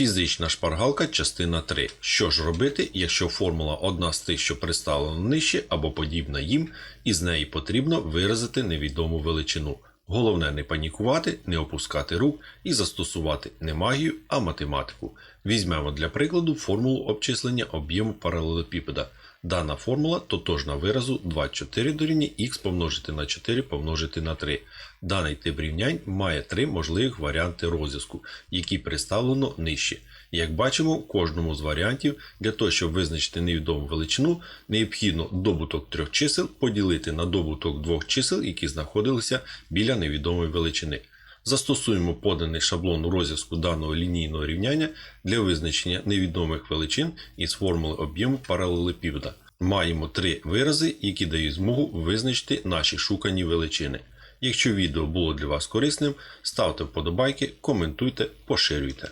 Фізична шпаргалка, частина 3. Що ж робити, якщо формула одна з тих, що представлена нижче або подібна їм, і з неї потрібно виразити невідому величину. Головне не панікувати, не опускати рук і застосувати не магію, а математику. Візьмемо для прикладу формулу обчислення об'єму паралелепіпеда. Дана формула тотожна виразу 24 дорівнює х помножити на 4 помножити на 3. Даний тип рівнянь має три можливих варіанти розв'язку, які представлено нижче. Як бачимо, в кожному з варіантів для того, щоб визначити невідому величину, необхідно добуток трьох чисел поділити на добуток двох чисел, які знаходилися біля невідомої величини. Застосуємо поданий шаблон розв'язку даного лінійного рівняння для визначення невідомих величин із формули об'єму паралелепіпеда. Маємо три вирази, які дають змогу визначити наші шукані величини. Якщо відео було для вас корисним, ставте вподобайки, коментуйте, поширюйте.